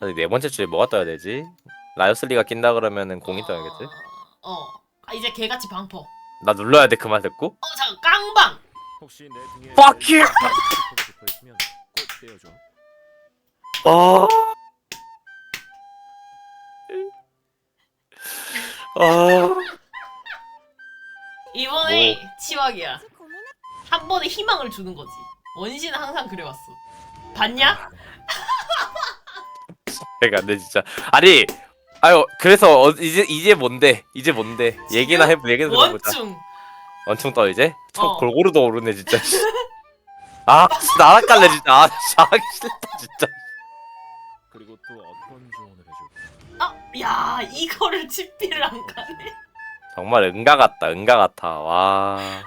아니, 네 번째 주에 뭐가 떠야 되지? 라이오슬리가 낀다 그러면은 공이 떠야겠지? 어. 어. 아, 이제 개같이 방퍼. 어나 눌러야 돼그말 듣고? 잠깐 깡방. 혹시 내 등에 Fuck you! 붙어 있으면 꼭 떼어줘. 어. 어. 이번에 뭐? 치wak이야. 한 번에 희망을 주는 거지. 원신은 항상 그래왔어. 봤냐? 그러니까 근데 진짜. 아니 아유 그래서 어, 이제 이제 뭔데? 이제 뭔데? 얘기나 해 얘기나 들어보자. 원충. 원충 떠 이제? 참 어. 골고루 더 오르네 진짜. 아 진짜 나락갈래 진짜. 아 하기 싫다 진짜. 그리고 또 어떤 조언을 해줄까? 아, 야 이거를 집비를 안 가네. 정말 응가 같다 응가 같아. 와. 아